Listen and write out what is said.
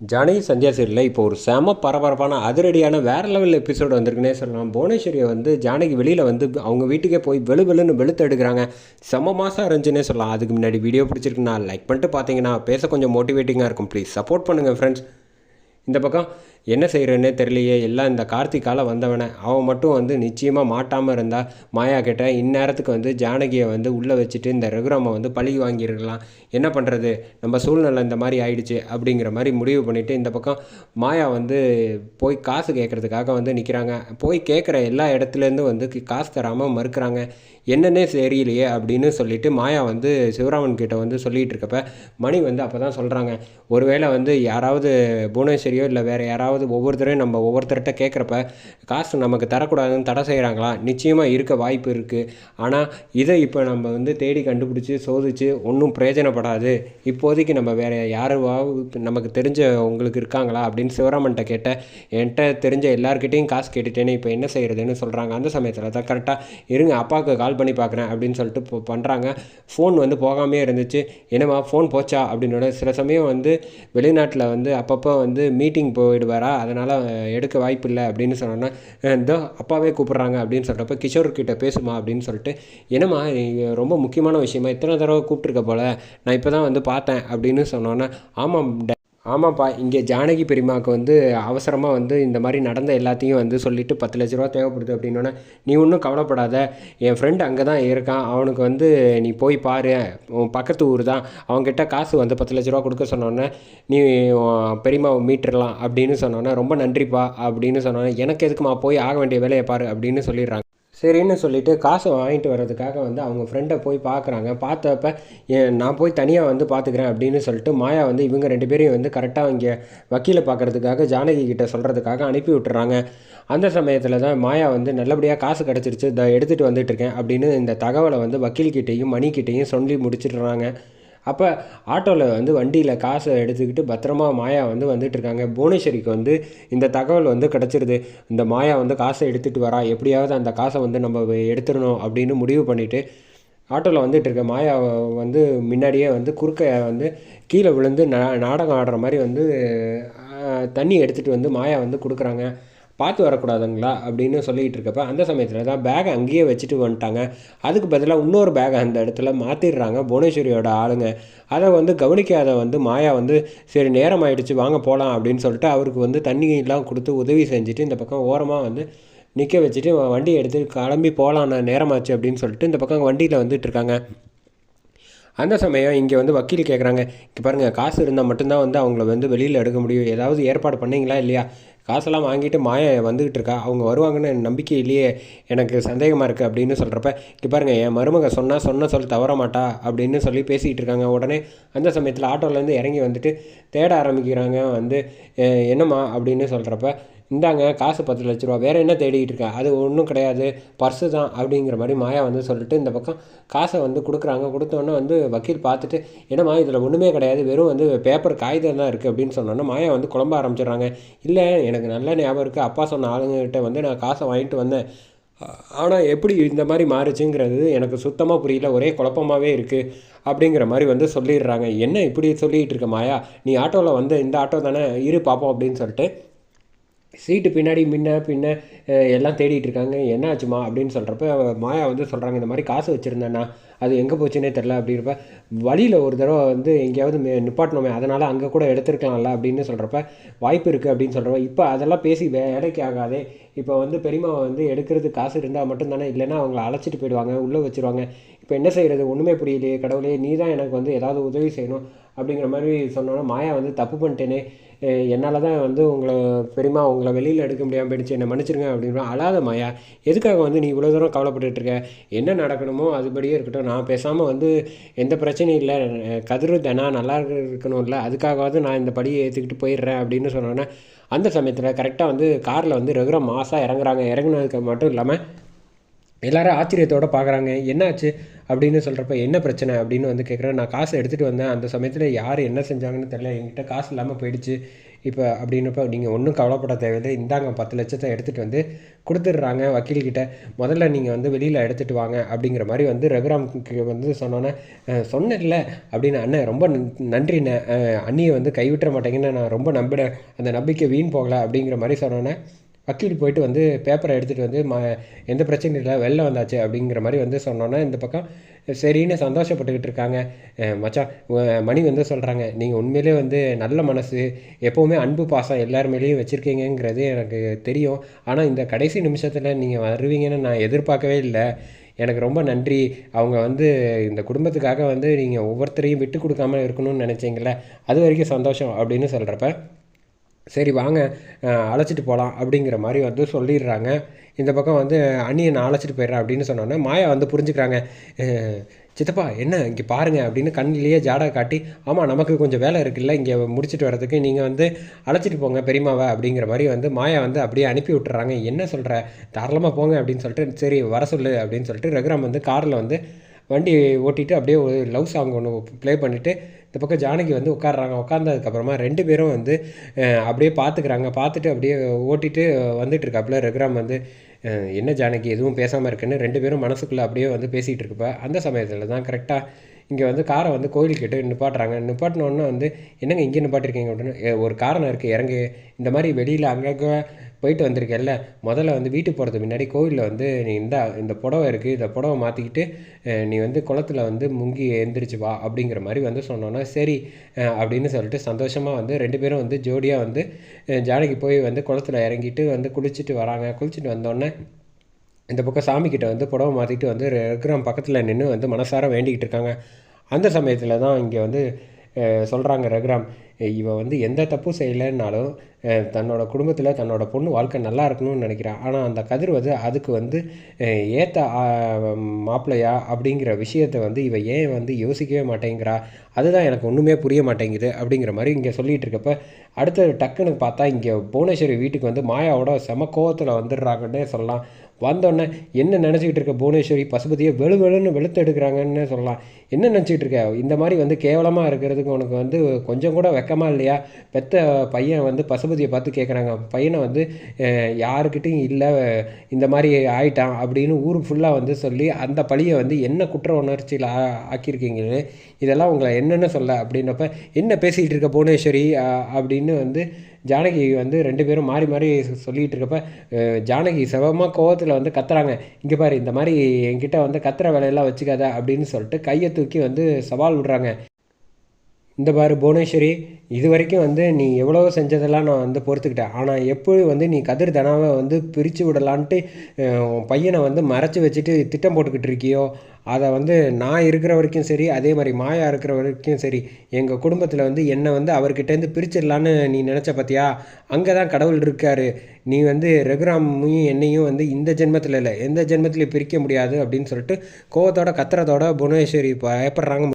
ஜானகி சந்தியா சீரியலில் இப்போ ஒரு செம பரபரப்பான அதிரடியான வேறு லெவல் எபிசோடு வந்திருக்குன்னே சொல்லலாம் புவனேஸ்வரியை வந்து ஜானகி வெளியில் வந்து அவங்க வீட்டுக்கே போய் வெளு வெளுன்னு வெளுத்து எடுக்கிறாங்க. செம மாதம் இருந்துச்சுன்னே சொல்லலாம். அதுக்கு முன்னாடி வீடியோ பிடிச்சிருக்குன்னா லைக் பண்ணிட்டு பார்த்தீங்கன்னா பேச கொஞ்சம் மோட்டிவேட்டிங்காக இருக்கும். ப்ளீஸ் சப்போர்ட் பண்ணுங்கள் ஃப்ரெண்ட்ஸ் இந்த பக்கம் என்ன செய்கிறேன்னே தெரியலையே. எல்லாம் இந்த கார்த்திகால வந்தவனே. அவன் மட்டும் வந்து நிச்சயமாக மாட்டாமல் இருந்தால் மாயா கிட்ட இந்நேரத்துக்கு வந்து ஜானகியை வந்து உள்ளே வச்சுட்டு இந்த ரகுராமை வந்து பழி வாங்கியிருக்கலாம். என்ன பண்ணுறது நம்ம சூழ்நிலை இந்த மாதிரி ஆயிடுச்சு அப்படிங்கிற மாதிரி முடிவு பண்ணிவிட்டு இந்த பக்கம் மாயா வந்து போய் காசு கேட்குறதுக்காக வந்து நிற்கிறாங்க போய் கேட்குற எல்லா இடத்துலேருந்து வந்து காசு தராமல் மறுக்கிறாங்க. என்னன்னே தெரியலையே அப்படின்னு சொல்லிட்டு மாயா வந்து சிவராமன் கிட்ட வந்து சொல்லிகிட்டு இருக்கப்ப மணி வந்து அப்போ தான் சொல்கிறாங்க ஒருவேளை வந்து யாராவது புவனேஸ்வரியோ இல்லை வேறு யாராவது ஒவ்வொருத்தரையும் நம்ம ஒவ்வொருத்தர்கிட்ட கேட்குறப்ப காசு நமக்கு தரக்கூடாதுன்னு தடை செய்கிறாங்களா நிச்சயமாக இருக்க வாய்ப்பு இருக்குது ஆனால் இதை இப்போ நம்ம வந்து தேடி கண்டுபிடிச்சி சோதிச்சு ஒன்றும் பிரயோஜனப்படாது. இப்போதைக்கு நம்ம வேறு யாருவாவது நமக்கு தெரிஞ்ச உங்களுக்கு இருக்காங்களா அப்படின்னு சிவராமன்கிட்ட கேட்டேன் என்கிட்ட தெரிஞ்ச எல்லார்கிட்டேயும் காசு கேட்டுட்டேன்னு இப்போ என்ன செய்கிறதுன்னு சொல்கிறாங்க அந்த சமயத்தில் தான் கரெக்டாக இருங்க அப்பாவுக்கு கால் பண்ணி பார்க்குறேன் அப்படின்னு சொல்லிட்டு இப்போ பண்ணுறாங்க ஃபோன் வந்து போகாமே இருந்துச்சு. என்னம்மா ஃபோன் போச்சா? அப்படின்னோட சில சமயம் வந்து வெளிநாட்டில் வந்து அப்பப்போ வந்து மீட்டிங் போயிடுவார்? அதனால் எடுக்க வாய்ப்பு இல்லை அப்படின்னு சொன்னோன்னா இதோ அப்பாவே கூப்பிட்றாங்க அப்படின்னு சொல்கிறப்ப கிஷோர்கிட்ட பேசுமா அப்படின்னு சொல்லிட்டு என்னம்மா இது ரொம்ப முக்கியமான விஷயமா இத்தனை தடவை கூப்பிட்ருக்க போல நான் இப்போ தான் வந்து பார்த்தேன் அப்படின்னு சொன்னோன்னே ஆமாம் ஆமாப்பா இங்கே ஜானகி பெரியம்மாவுக்கு வந்து அவசரமாக வந்து இந்த மாதிரி நடந்த எல்லாத்தையும் வந்து சொல்லிட்டு பத்து லட்ச ரூபா தேவைப்படுது அப்படின்னோடனே நீ ஒன்றும் கவலைப்படாத. என் ஃப்ரெண்டு அங்கே தான் இருக்கான். அவனுக்கு வந்து நீ போய் பாரு. உன் பக்கத்து ஊர் தான். அவங்ககிட்ட காசு வந்து பத்து லட்ச ரூபா கொடுக்க சொன்னோன்னே நீ பெரியம்மாவை மீட்டுடலாம் அப்படின்னு சொன்னோன்னே ரொம்ப நன்றிப்பா அப்படின்னு சொன்னோன்னே எனக்கு எதுக்குமா? போய் ஆக வேண்டிய வேலையை பாரு அப்படின்னு சொல்லிடுறாங்க. சரின்னு சொல்லிவிட்டு காசை வாங்கிட்டு வர்றதுக்காக வந்து அவங்க ஃப்ரெண்டை போய் பார்க்குறாங்க. பார்த்தப்ப "ஏன், நான் போய் தனியாக வந்து பார்த்துக்கிறேன் அப்படின்னு சொல்லிட்டு மாயா வந்து இவங்க ரெண்டு பேரையும் வந்து கரெக்டாக இங்கே வக்கீலை பார்க்கறதுக்காக ஜானகி கிட்டே சொல்கிறதுக்காக அனுப்பி விட்டுறாங்க. அந்த சமயத்தில் தான் மாயா வந்து நல்லபடியாக காசு கிடச்சிருச்சு இதை எடுத்துகிட்டு வந்துட்டு இருக்கேன் அப்படின்னு இந்த தகவலை வந்து வக்கீல்கிட்டேயும் மணிக்கிட்டேயும் சொல்லி முடிச்சிடுறாங்க. அப்போ ஆட்டோவில் வந்து வண்டியில் காசை எடுத்துக்கிட்டு பத்திரமா மாயா வந்து வந்துட்டு இருக்காங்க புவனேஸ்வரிக்கு வந்து இந்த தகவல் வந்து கிடச்சிருது. இந்த மாயா வந்து காசை எடுத்துகிட்டு வரா. எப்படியாவது அந்த காசை வந்து நம்ம எடுத்துடணும் அப்படின்னு முடிவு பண்ணிவிட்டு ஆட்டோவில் வந்துட்டு இருக்க மாயா வந்து முன்னாடியே வந்து குறுக்க வந்து கீழே விழுந்து நா நாடகம் ஆடுற மாதிரி வந்து தண்ணி எடுத்துகிட்டு வந்து மாயா வந்து கொடுக்குறாங்க. பார்த்து வரக்கூடாதுங்களா அப்படின்னு சொல்லிகிட்டு இருக்கப்ப அந்த சமயத்தில் தான் பேகை அங்கேயே வச்சுட்டு வந்துட்டாங்க. அதுக்கு பதிலாக இன்னொரு பேகை அந்த இடத்துல மாற்றிடுறாங்க புவனேஸ்வரியோட ஆளுங்க. அதை வந்து கவனிக்காத வந்து மாயா வந்து சரி நேரம் ஆயிடுச்சு வாங்க போகலாம் அப்படின்னு சொல்லிட்டு அவருக்கு வந்து தண்ணியெல்லாம் கொடுத்து உதவி செஞ்சுட்டு இந்த பக்கம் ஓரமாக வந்து நிற்க வச்சுட்டு வண்டி எடுத்து கிளம்பி போகலாண்ணா நேரமாச்சு அப்படின்னு சொல்லிட்டு இந்த பக்கம் வண்டியில் வந்துட்டு இருக்காங்க. அந்த சமயம் இங்கே வந்து வக்கீல் கேட்குறாங்க இங்கே பாருங்கள் காசு இருந்தால் மட்டும்தான் வந்து அவங்கள வந்து வெளியில் எடுக்க முடியும். ஏதாவது ஏற்பாடு பண்ணீங்களா இல்லையா? காசெல்லாம் வாங்கிட்டு மாயா வந்துக்கிட்டு இருக்கா? அவங்க வருவாங்கன்னு நம்பிக்கை இல்லையே எனக்கு சந்தேகமாக இருக்குது அப்படின்னு சொல்கிறப்ப இங்கே பாருங்கள் என் மருமக சொன்னால் சொன்ன சொல்லி தவற மாட்டா அப்படின்னு சொல்லி பேசிக்கிட்டு இருக்காங்க. உடனே அந்த சமயத்தில் ஆட்டோலேருந்து இறங்கி வந்துட்டு தேட ஆரம்பிக்கிறாங்க. வந்து என்னம்மா? அப்படின்னு சொல்கிறப்ப இந்தாங்க காசு பத்து லட்ச ரூபா வேறு என்ன தேடிக்கிட்டு இருக்கா? அது ஒன்றும் கிடையாது. பர்ஸு தான் அப்படிங்கிற மாதிரி மாயா வந்து சொல்லிட்டு இந்த பக்கம் காசை வந்து கொடுக்குறாங்க. கொடுத்தோன்னே வந்து வக்கீல் பார்த்துட்டு என்னம்மா இதில் ஒன்றுமே கிடையாது. வெறும் வந்து பேப்பர் காகிதம் தான் இருக்குது அப்படின்னு சொன்னோன்னே மாயா வந்து குழம்ப ஆரம்பிச்சிடுறாங்க. இல்லை எனக்கு நல்ல ஞாபகம் இருக்குது அப்பா சொன்ன ஆளுங்ககிட்ட வந்து நான் காசை வாங்கிட்டு வந்தேன். ஆனால் எப்படி இந்த மாதிரி மாறுச்சுங்கிறது எனக்கு சுத்தமாக புரியல. ஒரே குழப்பமாகவே இருக்குது அப்படிங்கிற மாதிரி வந்து சொல்லிடுறாங்க. என்ன இப்படி சொல்லிகிட்டு இருக்க மாயா? நீ ஆட்டோவில் வந்து இந்த ஆட்டோ தானே? இரு பார்ப்போம் அப்படின்னு சொல்லிட்டு சீட்டு பின்னாடி முன்ன பின்ன எல்லாம் தேடிட்டு இருக்காங்க. என்ன ஆச்சுமா அப்படின்னு சொல்கிறப்ப மாயா வந்து சொல்கிறாங்க இந்த மாதிரி காசு வச்சுருந்தேண்ணா அது எங்கே போச்சுன்னே தெரில அப்படின்றப்ப வழியில் ஒரு தடவை வந்து எங்கேயாவது மே- நிப்பாட்டணுமே அதனால் அங்கே கூட எடுத்துருக்கலாம்ல அப்படின்னு சொல்கிறப்ப வாய்ப்பு இருக்குது அப்படின்னு சொல்கிறப்ப இப்போ அதெல்லாம் பேசி வேலைக்கு ஆகாதே இப்போ வந்து பெரியமாவை வந்து எடுக்கிறது காசு இருந்தால் மட்டும்தானே இல்லைன்னா அவங்கள அழைச்சிட்டு போயிடுவாங்க உள்ளே வச்சிருவாங்க. இப்போ என்ன செய்கிறது ஒன்றுமே புரியலையே கடவுளே நீ தான் எனக்கு வந்து ஏதாவது உதவி செய்யணும் அப்படிங்கிற மாதிரி சொன்னோன்னா மாயா வந்து தப்பு பண்ணிட்டேனே என்னால் தான் வந்து உங்களை பெரியம்மா உங்களை வெளியில் எடுக்க முடியாமல் போயிடுச்சு. என்னை மன்னிச்சிருங்க அப்படின்னா அழாத மாயா எதுக்காக வந்து நீ இவ்வளோ தூரம் கவலைப்பட்டுட்டு இருக்க? என்ன நடக்கணுமோ அதுபடியே இருக்கட்டும். நான் பேசாமல் வந்து எந்த பிரச்சனையும் இல்லை. கதிர் தினா நல்லா இருக்கணும்ல. அதுக்காகவாவது நான் இந்த படியை ஏற்றுக்கிட்டு போயிடுறேன் அப்படின்னு சொன்னோன்னே அந்த சமயத்தில் கரெக்டாக வந்து காரில் வந்து ரெகுலர் மாதம் இறங்குறாங்க. இறங்குனதுக்கு மட்டும் இல்லாமல் எல்லாரும் ஆச்சரியத்தோடு பார்க்குறாங்க என்னாச்சு? அப்படின்னு சொல்கிறப்ப என்ன பிரச்சனை? அப்படின்னு வந்து கேட்குறேன் நான் காசு எடுத்துகிட்டு வந்தேன். அந்த சமயத்தில் யார் என்ன செஞ்சாங்கன்னு தெரியல. என்கிட்ட காசு இல்லாமல் போயிடுச்சு. இப்போ அப்படின்னப்ப நீங்கள் ஒன்றும் கவலைப்பட தேவையில்லை. இந்தாங்க பத்து லட்சத்தை எடுத்துகிட்டு வந்து கொடுத்துட்றாங்க வக்கீல்கிட்ட. முதல்ல நீங்கள் வந்து வெளியில் எடுத்துகிட்டு வாங்க அப்படிங்கிற மாதிரி வந்து ரகுராம்க்கு வந்து சொன்னோன்னே சொன்னேன்ல அப்படின்னு அண்ணன் ரொம்ப நன்றிண்ணே அண்ணியை வந்து கைவிட்ட மாட்டேங்கன்னு நான் ரொம்ப நம்பினேன் அந்த நம்பிக்கை வீண் போகலை அப்படிங்கிற மாதிரி சொன்னோன்னே வக்கீல் போயிட்டு வந்து பேப்பரை எடுத்துகிட்டு வந்து ம எந்த பிரச்சனையும் இல்லை வெளில வந்தாச்சு அப்படிங்கிற மாதிரி வந்து சொன்னோன்னா இந்த பக்கம் சரின்னு சந்தோஷப்பட்டுக்கிட்டு இருக்காங்க. மச்சான் மணி வந்து சொல்கிறாங்க நீங்கள் உண்மையிலே வந்து நல்ல மனசு எப்போவுமே அன்பு பாசம் எல்லார் மேலேயும் வச்சுருக்கீங்கிறது எனக்கு தெரியும். ஆனால் இந்த கடைசி நிமிஷத்தில் நீங்கள் வருவீங்கன்னு நான் எதிர்பார்க்கவே இல்லை. எனக்கு ரொம்ப நன்றி. அவங்க வந்து இந்த குடும்பத்துக்காக வந்து நீங்கள் ஒவ்வொருத்தரையும் விட்டு கொடுக்காம இருக்கணும்னு நினச்சிங்களே அது வரைக்கும் சந்தோஷம் அப்படின்னு சொல்கிறப்ப சரி வாங்க அழைச்சிட்டு போகலாம் அப்படிங்கிற மாதிரி வந்து சொல்லிடுறாங்க. இந்த பக்கம் வந்து அண்ணியை நான் அழைச்சிட்டு போயிடுறேன் அப்படின்னு சொன்னோன்னே மாயா வந்து புரிஞ்சுக்கிறாங்க. சித்தப்பா என்ன இங்கே பாருங்கள் அப்படின்னு கண்ணிலேயே ஜாடை காட்டி ஆமாம் நமக்கு கொஞ்சம் வேலை இருக்குல்ல இங்கே முடிச்சுட்டு வரதுக்கு நீங்கள் வந்து அழைச்சிட்டு போங்க பெரியமாவை அப்படிங்கிற மாதிரி வந்து மாயா வந்து அப்படியே அனுப்பி விட்டுறாங்க. என்ன சொல்கிற தாராளமாக போங்க அப்படின்னு சொல்லிட்டு சரி வர சொல்லு அப்படின்னு சொல்லிட்டு ரகுராம் வந்து காரில் வந்து வண்டி ஓட்டிட்டு அப்படியே ஒரு லவ் சாங் ஒன்று ப்ளே பண்ணிவிட்டு இந்த பக்கம் ஜானகி வந்து உட்காடுறாங்க உட்காந்ததுக்கப்புறமா ரெண்டு பேரும் வந்து அப்படியே பார்த்துக்குறாங்க பார்த்துட்டு அப்படியே ஓட்டிட்டு வந்துட்டு இருக்காப்புல. ரகுராம் வந்து என்ன ஜானகி எதுவும் பேசாமல் இருக்குன்னு ரெண்டு பேரும் மனசுக்குள்ளே அப்படியே வந்து பேசிகிட்டு இருக்கப்ப. அந்த சமயத்தில் தான் கரெக்டாக இங்கே வந்து காரை வந்து கோயில்கிட்ட நிப்பாட்டுறாங்க. நிப்பாட்டினோடனே வந்து என்னங்க இங்கே நிப்பாட்டிருக்கீங்க? அப்படின்னு ஒரு காரணம் இருக்குது இறங்கு இந்த மாதிரி வெளியில் அங்கங்கே போயிட்டு வந்திருக்கேன்ல. முதல்ல வந்து வீட்டுக்கு போகிறதுக்கு முன்னாடி கோவிலில் வந்து நீ இந்த இந்த புடவை இருக்குது இந்த புடவை மாற்றிக்கிட்டு நீ வந்து குளத்தில் வந்து முங்கி எழுந்திரிச்சு வா அப்படிங்கிற மாதிரி வந்து சொன்னோன்னா சரி அப்படின்னு சொல்லிட்டு சந்தோஷமாக வந்து ரெண்டு பேரும் வந்து ஜோடியாக வந்து ஜானகி போய் வந்து குளத்தில் இறங்கிட்டு வந்து குளிச்சுட்டு வராங்க. குளிச்சுட்டு வந்தோடனே இந்த பக்கம் சாமிக்கிட்ட வந்து புடவை மாற்றிட்டு வந்து ரெக்ராம் பக்கத்தில் நின்று வந்து மனசார வேண்டிக்கிட்டு இருக்காங்க. அந்த சமயத்தில் தான் இங்கே வந்து சொல்கிறாங்க ரகுராம் இவன் வந்து எந்த தப்பும் செய்யலைன்னாலும் தன்னோட குடும்பத்தில் தன்னோட பொண்ணு வாழ்க்கை நல்லா இருக்கணும்னு நினைக்கிறான் ஆனால் அந்த கதிர் வந்து அதுக்கு வந்து ஏற்ற மாப்பிள்ளையா அப்படிங்கிற விஷயத்தை வந்து இவ ஏன் வந்து யோசிக்கவே மாட்டேங்கிறா? அதுதான் எனக்கு ஒன்றுமே புரிய மாட்டேங்குது அப்படிங்கிற மாதிரி இங்கே சொல்லிகிட்டு இருக்கப்ப அடுத்தது டக்குன்னு பார்த்தா இங்கே புவனேஸ்வரி வீட்டுக்கு வந்து மாயாவோட செம கோவத்தில் வந்துடுறாங்கன்னே சொல்லலாம். வந்தோடனே என்ன நினச்சிக்கிட்டு இருக்க புவனேஸ்வரி? பசுபதியை வெளு வெளுன்னு வெளுத்து எடுக்கிறாங்கன்னு சொல்லலாம். என்ன நினச்சிக்கிட்டு இருக்க? இந்த மாதிரி வந்து கேவலமாக இருக்கிறதுக்கு உனக்கு வந்து கொஞ்சம் கூட வெக்கமாக இல்லையா? பெத்த பையன் வந்து பசுபதியை பார்த்து கேட்குறாங்க பையனை வந்து யாருக்கிட்டையும் இல்லை. இந்த மாதிரி ஆயிட்டான் அப்படின்னு ஊர் ஃபுல்லாக வந்து சொல்லி அந்த பழியை வந்து என்ன குற்ற உணர்ச்சியில் ஆக்கியிருக்கீங்களே இதெல்லாம் உங்களை என்னென்ன சொல்ல அப்படின்னப்ப என்ன பேசிக்கிட்டு இருக்க புவனேஸ்வரி? அப்படின்னு வந்து ஜானகி வந்து ரெண்டு பேரும் மாறி மாறி சொல்லிகிட்டு இருக்கப்ப ஜானகி சிவமாக கோவத்தில் வந்து கத்துறாங்க. இங்கே பாரு இந்த மாதிரி என்கிட்ட வந்து கத்துற வேலையெல்லாம் வச்சுக்காத அப்படின்னு சொல்லிட்டு கையை தூக்கி வந்து சவால் விடுறாங்க. இந்த பாரு புவனேஸ்வரி இது வரைக்கும் வந்து நீ எவ்வளோ செஞ்சதெல்லாம் நான் வந்து பொறுத்துக்கிட்டேன். ஆனால் எப்படி வந்து நீ கதிர் தனாவை வந்து பிரித்து விடலான்ட்டு பையனை வந்து மறைச்சி வச்சுட்டு திட்டம் போட்டுக்கிட்டு இருக்கியோ அதை வந்து நான் இருக்கிற வரைக்கும் சரி அதே மாதிரி மாயா இருக்கிற வரைக்கும் சரி எங்கள் குடும்பத்தில் வந்து என்னை வந்து அவர்கிட்டேருந்து பிரிச்சிடலான்னு நீ நினச்ச பார்த்தியா அங்கே தான் கடவுள் இருக்கார். நீ வந்து ரகுராமையும் என்னையும் வந்து இந்த ஜென்மத்தில் இல்லை எந்த ஜென்மத்திலையும் பிரிக்க முடியாது அப்படின்னு சொல்லிட்டு கோவத்தோட கத்திரத்தோட புவனேஸ்வரி பயப்படுறாங்க